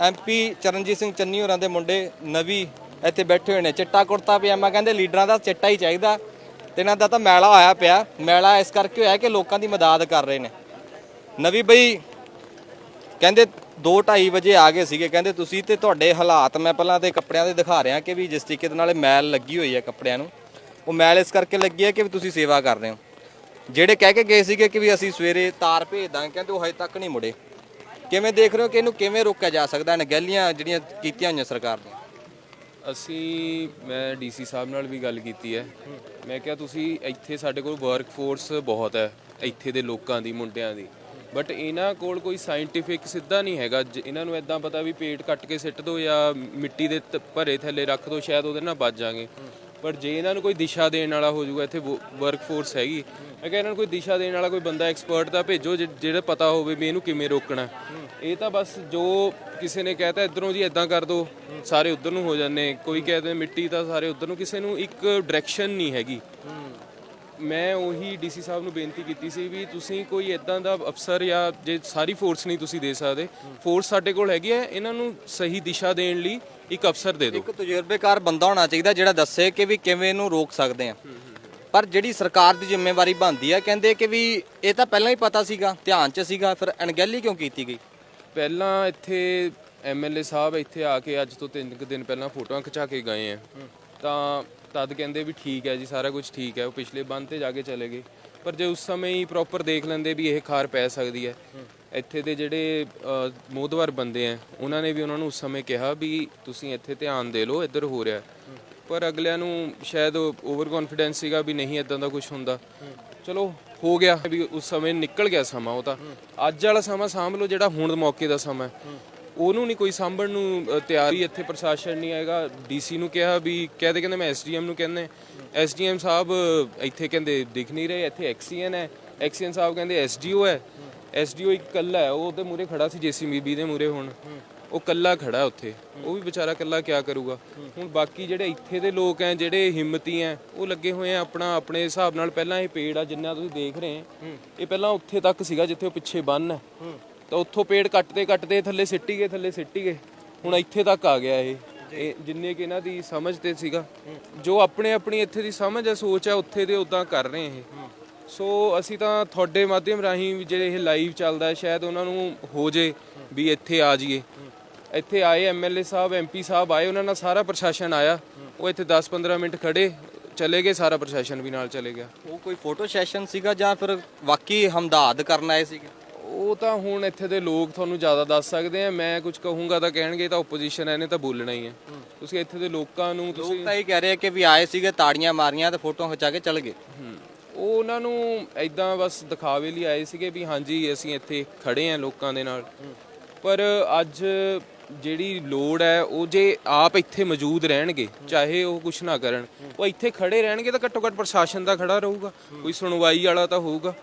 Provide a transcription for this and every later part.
MP Charanjit Singh Channi ਹੋਰਾਂ ਦੇ ਮੁੰਡੇ ਨਵੀ ਇੱਥੇ ਬੈਠੇ ਹੋਏ ਨੇ। ਚਿੱਟਾ ਕੁੜਤਾ ਪਜਾਮਾ ਕਹਿੰਦੇ ਲੀਡਰਾਂ ਦਾ ਚਿੱਟਾ ਹੀ ਚਾਹੀਦਾ ਤੇ ਇਹਨਾਂ ਦਾ ਤਾਂ ਮੈਲਾ ਹੋਇਆ ਪਿਆ। ਮੈਲਾ ਇਸ ਕਰਕੇ ਹੋਇਆ ਕਿ ਲੋਕਾਂ ਦੀ ਮਦਦ ਕਰ ਰਹੇ ਨੇ। ਨਵੀ ਬਈ ਕਹਿੰਦੇ 2:30 ਵਜੇ ਆ ਗਏ ਸੀਗੇ। ਕਹਿੰਦੇ ਤੁਸੀਂ ਤੇ ਤੁਹਾਡੇ ਹਾਲਾਤ ਮੈਂ ਪਹਿਲਾਂ ਤੇ ਕੱਪੜਿਆਂ ਦੇ ਦਿਖਾ ਰਿਹਾ ਕਿ ਵੀ ਜਿਸ ਤਰੀਕੇ ਦੇ ਨਾਲ ਮੈਲ ਲੱਗੀ ਹੋਈ ਹੈ ਕੱਪੜਿਆਂ ਨੂੰ। ਉਹ ਮੈਲ ਇਸ ਕਰਕੇ ਲੱਗੀ ਹੈ ਕਿ ਵੀ ਤੁਸੀਂ ਸੇਵਾ ਕਰ ਰਹੇ ਹੋ। ਜਿਹੜੇ ਕਹਿ ਕੇ ਗਏ ਸੀਗੇ ਕਿ ਵੀ ਅਸੀਂ ਸਵੇਰੇ ਤਾਰ ਭੇਜ ਦਾਂਗੇ, ਕਹਿੰਦੇ ਉਹ ਹਜੇ ਤੱਕ ਨਹੀਂ ਮੁੜੇ। ਕਿਵੇਂ ਦੇਖ ਰਹੇ ਹੋ ਕਿ ਇਹਨੂੰ ਕਿਵੇਂ ਰੋਕਿਆ ਜਾ ਸਕਦਾ ਹੈ? ਨਗੈਲੀਆਂ ਜਿਹੜੀਆਂ ਕੀਤੀਆਂ ਹੋਈਆਂ ਸਰਕਾਰ ਨੇ ਅਸੀਂ, ਮੈਂ ਡੀਸੀ ਸਾਹਿਬ ਨਾਲ ਵੀ ਗੱਲ ਕੀਤੀ ਹੈ। ਮੈਂ ਕਿਹਾ ਤੁਸੀਂ ਇੱਥੇ ਸਾਡੇ ਕੋਲ ਵਰਕ ਫੋਰਸ ਬਹੁਤ ਹੈ, ਇੱਥੇ ਦੇ ਲੋਕਾਂ ਦੀ, ਮੁੰਡਿਆਂ ਦੀ। ਬਟ ਇਹਨਾਂ ਕੋਲ ਕੋਈ ਸਾਇੰਟੀਫਿਕ ਸਿੱਧਾ ਨਹੀਂ ਹੈਗਾ। ਜ- ਇਹਨਾਂ ਨੂੰ ਇਦਾਂ ਪਤਾ ਵੀ ਪੇਟ ਕੱਟ ਕੇ ਸਿੱਟ ਦੋ ਜਾਂ ਮਿੱਟੀ ਦੇ ਤ- ਭਰੇ ਥੱਲੇ ਰੱਖ ਦੋ, ਸ਼ਾਇਦ ਉਹਦੇ ਨਾਲ ਬਚ ਜਾਗੇ ਪਰ ਜੇ ਇਹਨਾਂ ਨੂੰ ਕੋਈ ਦਿਸ਼ਾ ਦੇਣ ਵਾਲਾ ਹੋ ਜਾਊਗਾ, ਇੱਥੇ ਵਰਕ ਫੋਰਸ ਹੈਗੀ। ਮੈਂ ਕਿਹਾ ਇਹਨਾਂ ਨੂੰ ਕੋਈ ਦਿਸ਼ਾ ਦੇਣ ਵਾਲਾ ਕੋਈ ਬੰਦਾ ਐਕਸਪਰਟ ਦਾ ਭੇਜੋ ਜਿ- ਜਿਹੜਾ ਪਤਾ ਹੋਵੇ ਵੀ ਇਹਨੂੰ ਕਿਵੇਂ ਰੋਕਣਾ। ਇਹ ਤਾਂ ਬਸ ਜੋ ਕਿਸੇ ਨੇ ਕਹਿਤਾ, ਇਧਰੋਂ ਜੀ ਇਦਾਂ ਕਰ ਦੋ, ਸਾਰੇ ਉਧਰ ਨੂੰ ਹੋ ਜਾਂਦੇ। ਕੋਈ ਕਹਿੰਦੇ ਮਿੱਟੀ ਤਾਂ ਸਾਰੇ ਉਧਰ ਨੂੰ, ਕਿਸੇ ਨੂੰ ਇੱਕ ਡਾਇਰੈਕਸ਼ਨ ਨਹੀਂ ਹੈਗੀ। ਮੈਂ ਉਹੀ ਡੀਸੀ ਸਾਹਿਬ ਨੂੰ ਬੇਨਤੀ ਕੀਤੀ ਸੀ ਵੀ ਤੁਸੀਂ ਕੋਈ ਇਦਾਂ ਦਾ ਅਫਸਰ ਜਾਂ ਜੇ ਸਾਰੀ ਫੋਰਸ ਨਹੀਂ ਤੁਸੀਂ ਦੇ ਸਕਦੇ ਫੋਰਸ ਸਾਡੇ ਕੋਲ ਹੈਗੀ ਹੈ ਇਹਨਾਂ ਨੂੰ ਸਹੀ ਦਿਸ਼ਾ ਦੇਣ ਲਈ ਇੱਕ ਅਫਸਰ ਦੇ ਦਿਓ। ਇੱਕ ਤਜਰਬੇਕਾਰ ਬੰਦਾ ਹੋਣਾ ਚਾਹੀਦਾ ਜਿਹੜਾ ਦੱਸੇ ਕਿ ਵੀ ਕਿਵੇਂ ਇਹਨੂੰ ਰੋਕ ਸਕਦੇ ਆ। ਪਰ ਜਿਹੜੀ ਸਰਕਾਰ ਦੀ ਜ਼ਿੰਮੇਵਾਰੀ ਬਣਦੀ ਹੈ ਕਹਿੰਦੇ ਕਿ ਵੀ ਇਹ ਤਾਂ ਪਹਿਲਾਂ ਹੀ ਪਤਾ ਸੀਗਾ ਧਿਆਨ 'ਚ ਸੀਗਾ ਫਿਰ ਅਣਗਹਿਲੀ ਕਿਉਂ ਕੀਤੀ ਗਈ? ਪਹਿਲਾਂ ਇੱਥੇ ਐਮਐਲਏ ਸਾਹਿਬ ਇੱਥੇ ਆ ਕੇ ਅੱਜ ਤੋਂ ਤਿੰਨ ਕੁ ਦਿਨ ਪਹਿਲਾਂ ਫੋਟੋਆਂ ਖਿਚਾ ਕੇ ਗਏ ਆ। ਤਾਂ ਤਦ ਕਹਿੰਦੇ ਵੀ ਠੀਕ ਹੈ ਜੀ ਸਾਰਾ ਕੁਝ ਠੀਕ ਹੈ ਉਹ ਪਿਛਲੇ ਬੰਦ ਤੇ ਜਾ ਕੇ ਚਲੇ ਗਏ। ਪਰ ਜੇ ਉਸ ਸਮੇਂ ਹੀ ਪ੍ਰੋਪਰ ਦੇਖ ਲੈਂਦੇ ਵੀ ਇਹ ਖਾਰ ਪੈ ਸਕਦੀ ਹੈ। ਇੱਥੇ ਦੇ ਜਿਹੜੇ ਅ, ਬੰਦੇ ਆ ਉਹਨਾਂ ਨੇ ਵੀ ਉਹਨਾਂ ਨੂੰ ਉਸ ਸਮੇਂ ਕਿਹਾ ਵੀ ਤੁਸੀਂ ਇੱਥੇ ਧਿਆਨ ਦੇ ਲਓ ਇੱਧਰ ਹੋ ਰਿਹਾ। ਪਰ ਅਗਲਿਆਂ ਨੂੰ ਸ਼ਾਇਦ ਓਵਰ ਕੌਨਫੀਡੈਂਸ ਸੀਗਾ ਵੀ ਨਹੀਂ ਇਦਾਂ ਦਾ ਕੁਝ ਹੁੰਦਾ। ਚਲੋ ਹੋ ਗਿਆ ਵੀ ਉਸ ਸਮੇਂ ਨਿਕਲ ਗਿਆ ਸਮਾਂ ਉਹ ਤਾਂ। ਅੱਜ ਵਾਲਾ ਸਮਾਂ ਸਾਂਭ ਲਓ ਜਿਹੜਾ ਹੁਣ ਮੌਕੇ ਦਾ ਸਮਾਂ ਉਹਨੂੰ ਨਹੀਂ ਕੋਈ ਸਾਂਭਣ ਨੂੰ ਤਿਆਰ ਹੀ ਇੱਥੇ ਪ੍ਰਸ਼ਾਸਨ ਨਹੀਂ ਆਏਗਾ ਡੀਸੀ ਨੂੰ ਕਿਹਾ ਵੀ ਕਹਦੇ ਕਹਿੰਦੇ ਮੈਂ ਐਸਡੀਐਮ ਨੂੰ ਕਹਿੰਦੇ। ਐਸਡੀਐਮ ਸਾਹਿਬ ਇੱਥੇ ਕਹਿੰਦੇ ਦਿਖ ਨਹੀਂ ਰਹੇ, ਇੱਥੇ ਐਕਸੀਐਨ ਹੈ। ਐਕਸੀਐਨ ਸਾਹਿਬ ਕਹਿੰਦੇ ਐਸਡੀਓ ਹੈ। ਐਸਡੀਓ ਇੱਕ ਹੈ, ਉਹ ਉਹਦੇ ਮੂਰੇ ਖੜਾ ਸੀ, ਜੀਸੀਬੀ ਦੇ ਮੂਰੇ ਹੁਣ। ਉਹ ਕੱਲਾ ਖੜਾ ਉੱਥੇ। ਉਹ ਵੀ ਵਿਚਾਰਾ ਕੱਲਾ ਕਿਆ ਕਰੂਗਾ। ਹੁਣ ਬਾਕੀ ਜਿਹੜੇ ਇੱਥੇ ਦੇ ਲੋਕ ਐ, ਜਿਹੜੇ ਹਿੰਮਤੀ ਐ, ਉਹ ਲੱਗੇ ਹੋਏ ਆ ਆਪਣਾ, ਆਪਣੇ ਹਿਸਾਬ ਨਾਲ ਪਹਿਲਾਂ ਇਹ ਪੇੜ ਆ, ਜਿੰਨਾ ਤੁਸੀਂ ਦੇਖ ਰਹੇ ਇਹ ਪਹਿਲਾਂ ਉੱਥੇ ਤੱਕ ਸੀਗਾ, ਜਿੱਥੇ ਉਹ ਪਿੱਛੇ ਬੰਨ ਹੈ। ਤਾਂ ਉੱਥੋਂ ਪੇੜ ਕੱਟਦੇ ਕੱਟਦੇ ਥੱਲੇ ਸਿੱਟੀ ਗਏ ਥੱਲੇ ਸਿੱਟੀ ਗਏ। ਹੁਣ ਇੱਥੇ ਤੱਕ ਆ ਗਿਆ ਇਹ। ਇਹ ਜਿੰਨੇ ਕਿ ਇਹਨਾਂ ਦੀ ਸਮਝ ਤੇ ਸੀਗਾ। ਜੋ ਆਪਣੇ ਆਪਣੀ ਇੱਥੇ ਦੀ ਸਮਝ ਹੈ ਸੋਚ ਹੈ ਉੱਥੇ ਦੇ ਉਦਾਂ ਕਰ ਰਹੇ ਇਹ। ਸੋ ਅਸੀਂ ਤਾਂ ਤੁਹਾਡੇ ਮਾਧਿਅਮ ਰਾਹੀਂ ਜਿਹੜੇ ਇਹ ਲਾਈਵ ਚੱਲਦਾ ਹੈ ਸ਼ਾਇਦ ਉਹਨਾਂ ਨੂੰ ਹੋ ਜੇ ਵੀ ਇੱਥੇ ਆ ਜਾਈਏ। ਇੱਥੇ ਆਏ ਐਮਐਲਏ ਸਾਹਿਬ ਐਮਪੀ ਸਾਹਿਬ ਆਏ ਉਹਨਾਂ ਨਾਲ ਸਾਰਾ ਪ੍ਰਸ਼ਾਸਨ ਆਇਆ। ਉਹ ਇੱਥੇ 10-15 ਮਿੰਟ ਖੜੇ ਚਲੇ ਗਏ ਸਾਰਾ ਪ੍ਰਸ਼ਾਸਨ ਵੀ ਨਾਲ ਚਲੇ ਗਿਆ। ਉਹ ਕੋਈ ਫੋਟੋ ਸੈਸ਼ਨ ਸੀਗਾ ਜਾਂ ਫਿਰ ਵਾਕਈ ਹਮਦਾਦ ਕਰਨ ਆਏ ਸੀਗੇ? ਉਹ ਤਾਂ ਹੁਣ ਇੱਥੇ ਦੇ ਲੋਕ ਤੁਹਾਨੂੰ ਜ਼ਿਆਦਾ ਦੱਸ ਸਕਦੇ ਆ। ਮੈਂ ਕੁਝ ਕਹੂੰਗਾ ਤਾਂ ਕਹਿਣਗੇ ਤਾਂ ਆਪੋਜੀਸ਼ਨ ਇਹਨੇ ਤਾਂ ਬੋਲਣਾ ਹੀ ਹੈ ਤੁਸੀਂ ਇੱਥੇ ਦੇ ਲੋਕਾਂ ਨੂੰ ਤੁਸੀਂ ਲੋਕ ਤਾਂ ਇਹ ਕਹਿ ਰਹੇ ਆ ਕਿ ਵੀ ਆਏ ਸੀਗੇ ਤਾੜੀਆਂ ਮਾਰੀਆਂ ਤੇ ਫੋਟੋਆਂ ਖਿਚਾ ਕੇ ਚਲ ਗਏ। ਹਮ, ਉਹ ਉਹਨਾਂ ਨੂੰ ਐਦਾਂ ਬਸ ਦਿਖਾਵੇ ਲਈ ਆਏ ਸੀਗੇ ਵੀ ਹਾਂਜੀ ਅਸੀਂ ਇੱਥੇ ਖੜੇ ਆ ਲੋਕਾਂ ਦੇ ਨਾਲ। ਪਰ ਅੱਜ ਜਿਹੜੀ ਲੋੜ ਹੈ ਉਹ ਜੇ ਆਪ ਇੱਥੇ ਮੌਜੂਦ ਰਹਿਣਗੇ ਚਾਹੇ ਉਹ ਕੁਝ ਨਾ ਕਰਨ ਉਹ ਇੱਥੇ ਖੜੇ ਰਹਿਣਗੇ ਤਾਂ ਘੱਟੋ ਘੱਟ ਪ੍ਰਸ਼ਾਸਨ ਦਾ ਖੜਾ ਰਹੂਗਾ। ਕੋਈ ਸੁਣਵਾਈ ਵਾਲਾ ਤਾਂ ਹੋਊਗਾ।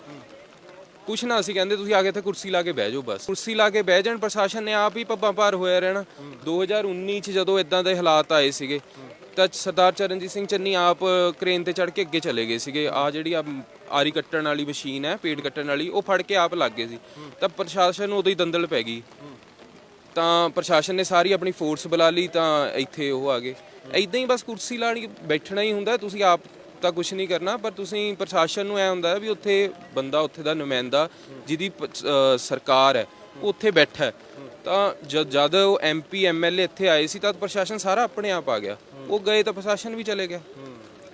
ਕੁਛ ਨਾ, ਅਸੀਂ ਕਹਿੰਦੇ ਤੁਸੀਂ ਆ ਕੇ ਇੱਥੇ ਕੁਰਸੀ ਲਾ ਕੇ ਬਹਿ ਜਾਓ ਬਸ। ਕੁਰਸੀ ਲਾ ਕੇ ਬਹਿ ਜਾਣ, ਪ੍ਰਸ਼ਾਸਨ ਨੇ ਆਪ ਹੀ ਪੱਬਾਂ ਭਾਰ ਹੋਇਆ ਰਹਿਣਾ। 2019 ਚ ਜਦੋਂ ਇਦਾਂ ਦੇ ਹਾਲਾਤ ਆਏ ਸੀਗੇ, ਤਾਂ ਸਰਦਾਰ ਚਰਨਜੀਤ ਸਿੰਘ ਚੰਨੀ ਆਪ ਕ੍ਰੇਨ ਤੇ ਚੜ ਕੇ ਅੱਗੇ ਚਲੇ ਗਏ ਸੀਗੇ। ਆ ਜਿਹੜੀ ਆ ਆਰੀ ਕੱਟਣ ਵਾਲੀ ਮਸ਼ੀਨ ਹੈ, ਪੇੜ ਕੱਟਣ ਵਾਲੀ, ਉਹ ਫੜ ਕੇ ਆਪ ਲੱਗ ਗਏ ਸੀ। ਤਾਂ ਪ੍ਰਸ਼ਾਸਨ ਨੂੰ ਉਦੋਂ ਹੀ ਦੰਦਲ ਪੈ ਗਈ। ਤਾਂ ਪ੍ਰਸ਼ਾਸਨ ਨੇ ਸਾਰੀ ਆਪਣੀ ਫੋਰਸ ਬੁਲਾ ਲਈ, ਤਾਂ ਇੱਥੇ ਉਹ ਆ ਗਏ। ਐਦਾਂ ਹੀ ਬਸ ਕੁਰਸੀ ਲਾਣੀ, ਬੈਠਣਾ ਹੀ ਹੁੰਦਾ, ਤੁਸੀਂ ਆਪ ਤਾਂ ਕੁਝ ਨਹੀਂ ਕਰਨਾ, ਪਰ ਤੁਸੀਂ ਪ੍ਰਸ਼ਾਸਨ ਨੂੰ ਐ ਹੁੰਦਾ ਵੀ ਉੱਥੇ ਬੰਦਾ, ਉੱਥੇ ਦਾ ਨੁਮਾਇੰਦਾ ਜਿਹਦੀ ਪ- ਅਹ, ਸਰਕਾਰ ਹੈ, ਉਹ ਉੱਥੇ ਬੈਠਾ ਹੈ। ਤਾਂ ਜਦ ਜਦ ਉਹ ਐਮਪੀ ਐਮਐਲਏ ਇੱਥੇ ਆਏ ਸੀ ਤਾਂ ਪ੍ਰਸ਼ਾਸਨ ਸਾਰਾ ਆਪਣੇ ਆਪ ਆ ਗਿਆ। ਉਹ ਗਏ ਤਾਂ ਪ੍ਰਸ਼ਾਸਨ ਵੀ ਚਲੇ ਗਿਆ।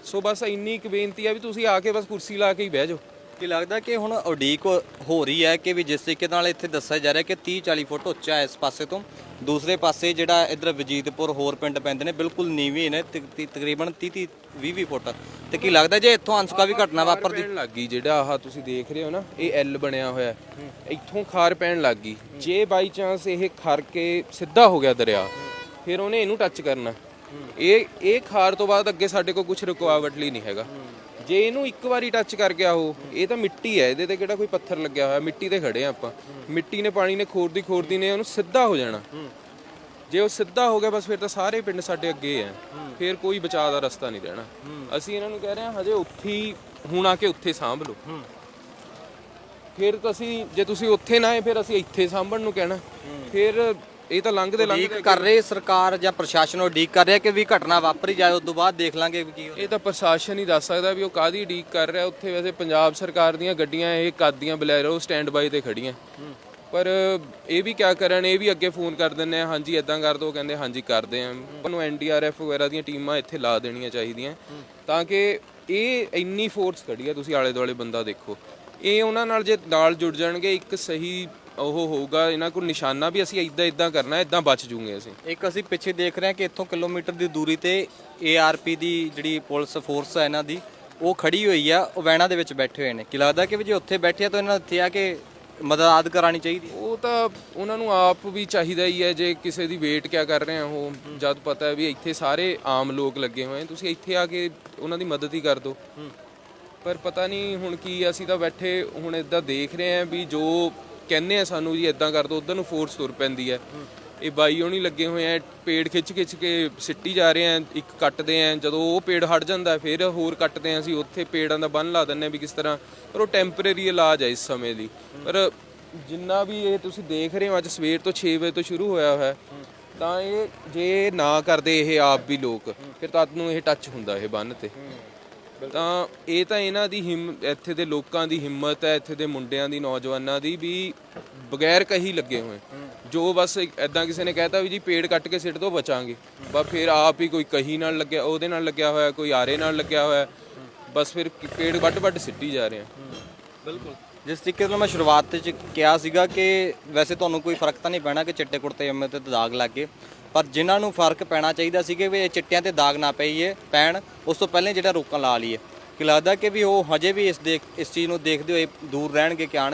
ਸੋ ਬਸ ਇੰਨੀ ਇੱਕ ਬੇਨਤੀ ਆ ਵੀ ਤੁਸੀਂ ਆ ਕੇ ਬਸ ਕੁਰਸੀ ਲਾ ਕੇ ਹੀ ਬਹਿ ਜਾਓ। ਕੀ ਲੱਗਦਾ ਕਿ ਹੁਣ ਉਡੀਕ ਹੋ ਰਹੀ ਹੈ ਕਿ ਵੀ ਜਿਸ ਤਰੀਕੇ ਨਾਲ ਇੱਥੇ ਦੱਸਿਆ ਜਾ ਰਿਹਾ ਕਿ 30 40 ਫੁੱਟ ਉੱਚਾ ਹੈ ਇਸ ਪਾਸੇ ਤੋਂ। ਦੂਸਰੇ ਪਾਸੇ ਜਿਹੜਾ ਇਧਰ ਵਜੀਦਪੁਰ ਹੋਰ ਪਿੰਡ ਪੈਂਦੇ ਨੇ ਬਿਲਕੁਲ ਨੀਵੇਂ ਨੇ ਤਕ- ਤਕਰੀਬਨ 30 30 20 20 ਫੁੱਟ। ਤੇ ਕੀ ਲੱਗਦਾ ਜੇ ਇੱਥੋਂ ਅੰਸ਼ਕਾ ਵੀ ਘਟਨਾ ਵਾਪਰਦੀ? ਪੈਣ ਲੱਗ ਗਈ ਜਿਹੜਾ ਆਹ ਤੁਸੀਂ ਦੇਖ ਰਹੇ ਹੋ ਨਾ ਇਹ ਐਲ ਬਣਿਆ ਹੋਇਆ ਹੈ। ਇੱਥੋਂ ਖਾਰ ਪੈਣ ਲੱਗ ਗਈ। ਜੇ ਬਾਈ ਚਾਂਸ ਇਹ ਖਰ ਕੇ ਸਿੱਧਾ ਹੋ ਗਿਆ ਦਰਿਆ ਫਿਰ ਉਹਨੇ ਇਹਨੂੰ ਟੱਚ ਕਰਨਾ। ਇਹ ਇਹ ਖਾਰ ਤੋਂ ਬਾਅਦ ਅੱਗੇ ਸਾਡੇ ਕੋਲ ਕੁਝ ਰੁਕਾਵਟ ਲਈ ਨਹੀਂ ਹੈਗਾ। ਜੇ ਇਹਨੂੰ ਇੱਕ ਵਾਰੀ ਟੱਚ ਕਰ ਗਿਆ ਉਹ ਇਹ ਤਾਂ ਮਿੱਟੀ ਹੈ, ਇਹਦੇ ਤੇ ਕਿਹੜਾ ਕੋਈ ਪੱਥਰ ਲੱਗਿਆ ਹੋਇਆ, ਮਿੱਟੀ ਤੇ ਖੜੇ ਆ ਆਪਾਂ। ਮਿੱਟੀ ਨੇ ਪਾਣੀ ਨੇ ਖੋਰਦੀ ਖੋਰਦੀ ਨੇ ਉਹਨੂੰ ਸਿੱਧਾ ਹੋ ਜਾਣਾ। ਜੇ ਉਹ ਸਿੱਧਾ ਹੋ ਗਿਆ, ਬਸ ਫਿਰ ਤਾਂ ਸਾਰੇ ਪਿੰਡ ਸਾਡੇ ਅੱਗੇ ਆ ਫਿਰ ਕੋਈ ਬਚਾਅ ਦਾ ਰਸਤਾ ਨਹੀਂ ਰਹਿਣਾ। ਅਸੀਂ ਇਹਨਾਂ ਨੂੰ ਕਹਿ ਰਹੇ ਹਾਂ, ਹਜੇ ਉੱਥੇ ਹੀ, ਹੁਣ ਆ ਕੇ ਉੱਥੇ ਸਾਂਭ ਲਓ। ਫਿਰ ਤਾਂ ਅਸੀਂ, ਜੇ ਤੁਸੀਂ ਉੱਥੇ ਨਾ ਆਏ, ਫਿਰ ਅਸੀਂ ਇੱਥੇ ਸਾਂਭਣ ਨੂੰ ਕਹਿਣਾ। ਫਿਰ ਇਹ ਤਾਂ ਲੰਘਦੇ ਲੰਘਦੇ ਉਡੀਕ ਕਰ ਰਹੇ ਸਰਕਾਰ ਜਾਂ ਪ੍ਰਸ਼ਾਸਨ ਉਡੀਕ ਕਰ ਰਿਹਾ ਕਿ ਵੀ ਘਟਨਾ ਵਾਪਰੀ ਜਾਏ ਉਸ ਤੋਂ ਬਾਅਦ ਦੇਖ ਲਾਂਗੇ ਵੀ ਕੀ। ਇਹ ਤਾਂ ਪ੍ਰਸ਼ਾਸਨ ਹੀ ਦੱਸ ਸਕਦਾ ਵੀ ਉਹ ਕਾਦੀ ਡੀਕ ਕਰ ਰਿਹਾ। ਉੱਥੇ ਵੈਸੇ ਪੰਜਾਬ ਸਰਕਾਰ ਦੀਆਂ ਗੱਡੀਆਂ ਇਹ ਕਾਦੀਆਂ ਬਲੈਰੋ ਸਟੈਂਡ ਬਾਈ ਤੇ ਖੜੀਆਂ। ਪਰ ਇਹ ਵੀ ਕਿਆ ਕਰਨ ਇਹ ਵੀ ਅੱਗੇ ਫੋਨ ਕਰ ਦਿੰਦੇ ਆ ਹਾਂਜੀ ਇਦਾਂ ਕਰ ਦੋ ਕਹਿੰਦੇ ਹਾਂਜੀ ਕਰਦੇ ਆ। ਉਹਨੂੰ ਐਨਡੀਆਰਐਫ ਵਗੈਰਾ ਦੀਆਂ ਟੀਮਾਂ ਇੱਥੇ ਲਾ ਦੇਣੀਆਂ ਚਾਹੀਦੀਆਂ। ਤਾਂ ਕਿ ਇਹ ਇੰਨੀ ਫੋਰਸ ਖੜੀ ਆ ਤੁਸੀਂ ਆਲੇ ਦੁਆਲੇ ਬੰਦਾ ਦੇਖੋ। ਇਹ ਉਹਨਾਂ ਨਾਲ ਜੇ ਨਾਲ ਜੁੜ ਜਾਣਗੇ ਇੱਕ ਸਹੀ ਉਹ ਹੋਊਗਾ ਇਹਨਾਂ ਕੋਲ ਨਿਸ਼ਾਨਾ ਵੀ ਅਸੀਂ ਇਦਾਂ ਇਦਾਂ ਕਰਨਾ ਇਦਾਂ ਬਚ ਜੂਗੇ ਅਸੀਂ। ਇੱਕ ਅਸੀਂ ਪਿੱਛੇ ਦੇਖ ਰਹੇ ਹਾਂ ਕਿ ਇੱਥੋਂ ਕਿਲੋਮੀਟਰ ਦੀ ਦੂਰੀ ਤੇ ਏਆਰਪੀ ਦੀ ਜਿਹੜੀ ਪੁਲਿਸ ਫੋਰਸ ਹੈ ਇਹਨਾਂ ਦੀ ਉਹ ਖੜੀ ਹੋਈ ਆ ਉਹ ਵੈਨਾਂ ਦੇ ਵਿੱਚ ਬੈਠੇ ਹੋਏ ਨੇ। ਕੀ ਲੱਗਦਾ ਕਿ ਵੀ ਜੇ ਉੱਥੇ ਬੈਠੇ ਆ ਤਾਂ ਇਹਨਾਂ ਨੂੰ ਇੱਥੇ ਆ ਕੇ ਮਦਦ ਕਰਾਣੀ ਚਾਹੀਦੀ ਉਹ ਤਾਂ ਉਹਨਾਂ ਨੂੰ ਆਪ ਵੀ ਚਾਹੀਦਾ ਹੀ ਹੈ ਜੇ ਕਿਸੇ ਦੀ ਵੇਟ ਕਿਆ ਕਰ ਰਹੇ ਆ ਉਹ। ਜਦ ਪਤਾ ਹੈ ਵੀ ਇੱਥੇ ਸਾਰੇ ਆਮ ਲੋਕ ਲੱਗੇ ਹੋਏ ਆ ਤੁਸੀਂ ਇੱਥੇ ਆ ਕੇ ਉਹਨਾਂ ਦੀ ਮਦਦ ਹੀ ਕਰ ਦਿਓ। ਪਰ ਪਤਾ ਨਹੀਂ ਹੁਣ ਕੀ ਅਸੀਂ ਤਾਂ ਬੈਠੇ ਹੁਣ ਇਦਾਂ ਦੇਖ ਰਹੇ ਆ ਵੀ ਜੋ ਕਹਿੰਦੇ ਆ ਸਾਨੂੰ ਜੀ ਇਦਾਂ ਕਰ ਦਿਓ ਉਧਰ ਨੂੰ ਫੋਰਸ ਤੁਰ ਪੈਂਦੀ ਹੈ ਇਹ ਬਾਈ ਹੋਣੀ ਲੱਗੇ ਹੋਏ ਆ ਪੇੜ ਖਿੱਚ ਖਿੱਚ ਕੇ ਸਿੱਟੀ ਜਾ ਰਹੇ ਆ ਇੱਕ ਕੱਟਦੇ ਆ ਜਦੋਂ ਉਹ ਪੇੜ ਹਟ ਜਾਂਦਾ ਫਿਰ ਹੋਰ ਕੱਟਦੇ ਆ ਅਸੀਂ ਉੱਥੇ ਪੇੜਾਂ ਦਾ ਬੰਨ ਲਾ ਦਿੰਨੇ ਆ ਵੀ ਕਿਸ ਤਰ੍ਹਾਂ ਪਰ ਉਹ ਟੈਂਪਰੇਰੀ ਇਲਾਜ ਹੈ ਇਸ ਸਮੇਂ ਦੀ। ਪਰ ਜਿੰਨਾ ਵੀ ਇਹ ਤੁਸੀਂ ਦੇਖ ਰਹੇ ਹੋ ਅੱਜ ਸਵੇਰ ਤੋਂ 6 ਵਜੇ ਤੋਂ ਸ਼ੁਰੂ ਹੋਇਆ ਹੋਇਆ ਹੈ, ਤਾਂ ਇਹ ਜੇ ਨਾ ਕਰਦੇ ਇਹ ਆਪ ਵੀ ਲੋਕ ਫਿਰ ਤਦ ਨੂੰ ਇਹ ਟੱਚ ਹੁੰਦਾ ਇਹ ਬੰਨ ਤੇ। ਤਾਂ ਇਹ ਤਾਂ ਇਹਨਾਂ ਦੀ ਹਿੰਮ ਇੱਥੇ ਦੇ ਲੋਕਾਂ ਦੀ ਹਿੰਮਤ ਹੈ ਇੱਥੇ ਦੇ ਮੁੰਡਿਆਂ ਦੀ ਨੌਜਵਾਨਾਂ ਦੀ ਵੀ ਬਗੈਰ ਕਹੀ ਲੱਗੇ ਹੋਏ। ਜੋ ਬਸ ਐਦਾਂ ਕਿਸੇ ਨੇ ਕਹਿਤਾ ਵੀ ਜੀ ਪੇੜ ਕੱਟ ਕੇ ਸਿੱਟ ਦੋ ਬਚਾਂਗੇ। ਬਸ ਫਿਰ ਆਪ ਹੀ ਕੋਈ ਕਹੀ ਨਾਲ ਲੱਗਿਆ ਉਹਦੇ ਨਾਲ ਲੱਗਿਆ ਹੋਇਆ ਕੋਈ ਆਰੇ ਨਾਲ ਲੱਗਿਆ ਹੋਇਆ ਬਸ ਫਿਰ ਪੇੜ ਵੱਡ ਵੱਡ ਸਿੱਟੀ ਜਾ ਰਹੇ ਆ। ਬਿਲਕੁਲ। ਜਿਸ ਤਰੀਕੇ ਨਾਲ ਮੈਂ ਸ਼ੁਰੂਆਤ ਚ ਕਿਹਾ ਸੀਗਾ ਕਿ ਵੈਸੇ ਤੁਹਾਨੂੰ ਕੋਈ ਫ਼ਰਕ ਤਾਂ ਨਹੀਂ ਪੈਣਾ ਕਿ ਚਿੱਟੇ ਕੁੜਤੇ ਜੰਮੇ ਤੇ ਦਾਗ ਲੱਗ ਗਏ, ਪਰ ਜਿਨ੍ਹਾਂ ਨੂੰ ਫ਼ਰਕ ਪੈਣਾ ਚਾਹੀਦਾ ਸੀ ਕਿ ਵੀ ਇਹ ਚਿੱਟਿਆਂ ਤੇ ਦਾਗ ਨਾ ਪਈਏ, ਪੈਣ, ਉਸ ਤੋਂ ਪਹਿਲਾਂ ਜਿਹੜਾ ਰੋਕਣ ਲਾ ਲਈਏ। ਕਿ ਲੱਗਦਾ ਕਿ ਵੀ ਉਹ ਹਜੇ ਵੀ ਇਸ ਦੇਖ ਇਸ ਚੀਜ਼ ਨੂੰ ਦੇਖਦੇ ਹੋਏ ਦੂਰ ਰਹਿਣਗੇ ਕਿ ਆਉਣ